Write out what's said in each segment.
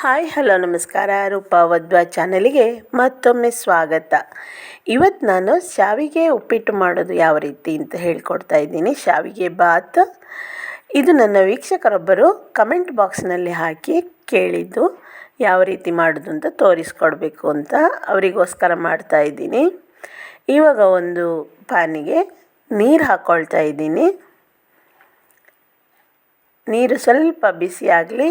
Hi, hello, ನಮಸ್ಕಾರ. ರೂಪಾ ವದ್ವಾ ಚಾನಲಿಗೆ ಮತ್ತೊಮ್ಮೆ ಸ್ವಾಗತ. ಇವತ್ತು ನಾನು ಶಾವಿಗೆ ಉಪ್ಪಿಟ್ಟು ಮಾಡೋದು ಯಾವ ರೀತಿ ಅಂತ ಹೇಳ್ಕೊಡ್ತಾ ಇದ್ದೀನಿ. ಶಾವಿಗೆ ಬಾತ್. ಇದು ನನ್ನ ವೀಕ್ಷಕರೊಬ್ಬರು ಕಮೆಂಟ್ ಬಾಕ್ಸ್ನಲ್ಲಿ ಹಾಕಿ ಕೇಳಿದ್ದು ಯಾವ ರೀತಿ ಮಾಡೋದು ಅಂತ ತೋರಿಸ್ಕೊಡ್ಬೇಕು ಅಂತ ಅವರಿಗೋಸ್ಕರ ಮಾಡ್ತಾ ಇದ್ದೀನಿ. ಇವಾಗ ಒಂದು ಪ್ಯಾನಿಗೆ ನೀರು ಹಾಕ್ಕೊಳ್ತಾ ಇದ್ದೀನಿ. ನೀರು ಸ್ವಲ್ಪ ಬಿಸಿ ಆಗಲಿ.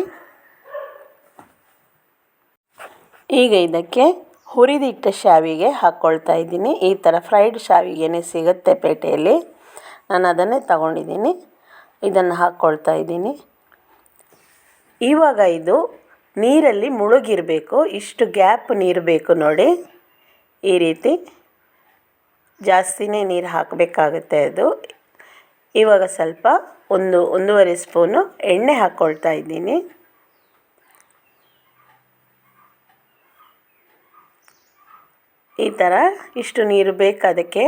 ಈಗ ಇದಕ್ಕೆ ಹುರಿದಿಟ್ಟ ಶಾವಿಗೆ ಹಾಕ್ಕೊಳ್ತಾ ಇದ್ದೀನಿ. ಈ ಥರ ಫ್ರೈಡ್ ಶಾವಿಗೆನೇ ಸಿಗುತ್ತೆ ಪೇಟೆಯಲ್ಲಿ. ನಾನು ಅದನ್ನೇ ತಗೊಂಡಿದ್ದೀನಿ. ಇದನ್ನು ಹಾಕ್ಕೊಳ್ತಾ ಇದ್ದೀನಿ. ಇವಾಗ ಇದು ನೀರಲ್ಲಿ ಮುಳುಗಿರಬೇಕು. ಇಷ್ಟು ಗ್ಯಾಪ್ ನೀರು ಬೇಕು ನೋಡಿ. ಈ ರೀತಿ ಜಾಸ್ತಿನೇ ನೀರು ಹಾಕಬೇಕಾಗುತ್ತೆ ಅದು. ಇವಾಗ ಸ್ವಲ್ಪ ಒಂದು ಒಂದೂವರೆ ಸ್ಪೂನು ಎಣ್ಣೆ ಹಾಕ್ಕೊಳ್ತಾ ಇದ್ದೀನಿ. ಈ ಥರ ಇಷ್ಟು ನೀರು ಬೇಕು ಅದಕ್ಕೆ.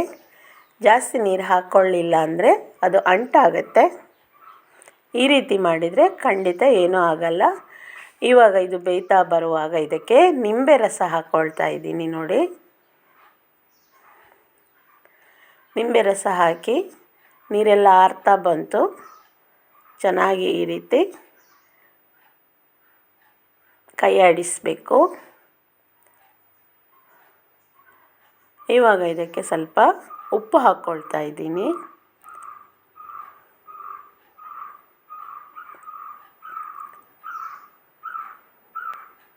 ಜಾಸ್ತಿ ನೀರು ಹಾಕ್ಕೊಳ್ಳಿಲ್ಲ ಅಂದರೆ ಅದು ಅಂಟಾಗುತ್ತೆ. ಈ ರೀತಿ ಮಾಡಿದರೆ ಖಂಡಿತ ಏನೂ ಆಗಲ್ಲ. ಇವಾಗ ಇದು ಬೇಯ್ತಾ ಬರುವಾಗ ಇದಕ್ಕೆ ನಿಂಬೆ ರಸ ಹಾಕ್ಕೊಳ್ತಾ ಇದ್ದೀನಿ ನೋಡಿ. ನಿಂಬೆ ರಸ ಹಾಕಿ ನೀರೆಲ್ಲ ಆರ್ತಾ ಬಂತು. ಚೆನ್ನಾಗಿ ಈ ರೀತಿ ಕೈ ಆಡಿಸಬೇಕು ಇವಾಗ ಇದಕ್ಕೆ ಸ್ವಲ್ಪ ಉಪ್ಪು ಹಾಕ್ಕೊಳ್ತಾ ಇದ್ದೀನಿ.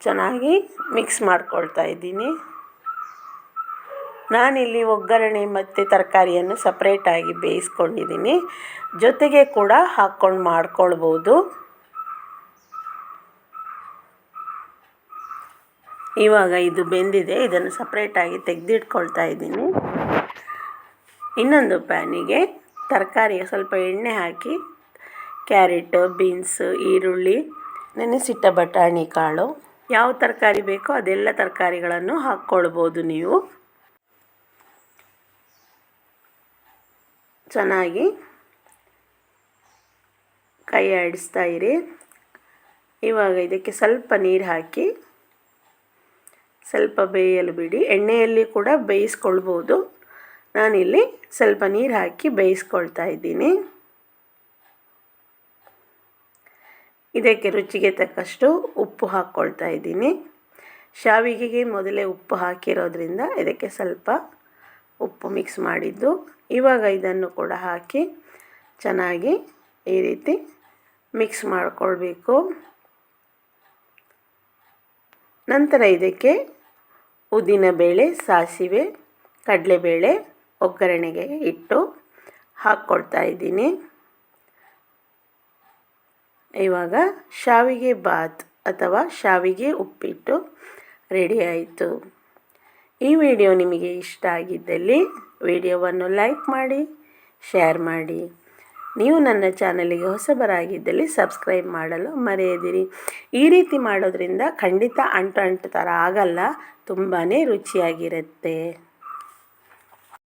ಚೆನ್ನಾಗಿ ಮಿಕ್ಸ್ ಮಾಡ್ಕೊಳ್ತಾ ಇದ್ದೀನಿ. ನಾನಿಲ್ಲಿ ಒಗ್ಗರಣೆ ಮತ್ತು ತರಕಾರಿಯನ್ನು ಸಪ್ರೇಟಾಗಿ ಬೇಯಿಸ್ಕೊಂಡಿದ್ದೀನಿ. ಜೊತೆಗೆ ಕೂಡ ಹಾಕ್ಕೊಂಡು ಮಾಡ್ಕೊಳ್ಬೋದು. ಇವಾಗ ಇದು ಬೆಂದಿದೆ, ಇದನ್ನು ಸಪ್ರೇಟಾಗಿ ತೆಗೆದಿಟ್ಕೊಳ್ತಾ ಇದ್ದೀನಿ. ಇನ್ನೊಂದು ಪ್ಯಾನಿಗೆ ತರಕಾರಿ ಸ್ವಲ್ಪ ಎಣ್ಣೆ ಹಾಕಿ, ಕ್ಯಾರೆಟ್, ಬೀನ್ಸ್, ಈರುಳ್ಳಿ, ನೆನೆಸಿಟ್ಟ ಬಟಾಣಿ ಕಾಳು, ಯಾವ ತರಕಾರಿ ಬೇಕೋ ಅದೆಲ್ಲ ತರಕಾರಿಗಳನ್ನು ಹಾಕ್ಕೊಳ್ಬೋದು ನೀವು. ಚೆನ್ನಾಗಿ ಕೈ ಆಡಿಸ್ತಾ ಇರಿ. ಇವಾಗ ಇದಕ್ಕೆ ಸ್ವಲ್ಪ ನೀರು ಹಾಕಿ ಸ್ವಲ್ಪ ಬೇಯಲು ಬಿಡಿ. ಎಣ್ಣೆಯಲ್ಲಿ ಕೂಡ ಬೇಯಿಸ್ಕೊಳ್ಬೋದು. ನಾನಿಲ್ಲಿ ಸ್ವಲ್ಪ ನೀರು ಹಾಕಿ ಬೇಯಿಸ್ಕೊಳ್ತಾ ಇದ್ದೀನಿ. ಇದಕ್ಕೆ ರುಚಿಗೆ ತಕ್ಕಷ್ಟು ಉಪ್ಪು ಹಾಕ್ಕೊಳ್ತಾ ಇದ್ದೀನಿ. ಶಾವಿಗೆಗೆ ಮೊದಲೇ ಉಪ್ಪು ಹಾಕಿರೋದ್ರಿಂದ ಇದಕ್ಕೆ ಸ್ವಲ್ಪ ಉಪ್ಪು ಮಿಕ್ಸ್ ಮಾಡಿದ್ದು. ಇವಾಗ ಇದನ್ನು ಕೂಡ ಹಾಕಿ ಚೆನ್ನಾಗಿ ಈ ರೀತಿ ಮಿಕ್ಸ್ ಮಾಡಿಕೊಳ್ಬೇಕು. ನಂತರ ಇದಕ್ಕೆ ಉದ್ದಿನಬೇಳೆ ಸಾಸಿವೆ, ಕಡಲೆಬೇಳೆ, ಒಗ್ಗರಣೆಗೆ ಇಟ್ಟು ಹಾಕ್ಕೊಳ್ತಾ ಇದ್ದೀನಿ. ಇವಾಗ ಶಾವಿಗೆ ಬಾತ್ ಅಥವಾ ಶಾವಿಗೆ ಉಪ್ಪಿಟ್ಟು ರೆಡಿ ಆಯಿತು. ಈ ವಿಡಿಯೋ ನಿಮಗೆ ಇಷ್ಟ ಆಗಿದ್ದಲ್ಲಿ ವಿಡಿಯೋವನ್ನು ಲೈಕ್ ಮಾಡಿ, ಶೇರ್ ಮಾಡಿ. ನೀವು ನನ್ನ ಚಾನಲಿಗೆ ಹೊಸಬರಾಗಿದ್ದಲ್ಲಿ ಸಬ್ಸ್ಕ್ರೈಬ್ ಮಾಡಲು ಮರೆಯದಿರಿ. ಈ ರೀತಿ ಮಾಡೋದ್ರಿಂದ ಖಂಡಿತ ಅಂಟು ಅಂಟು ಥರ ಆಗಲ್ಲ ತುಂಬಾ ರುಚಿಯಾಗಿರುತ್ತೆ.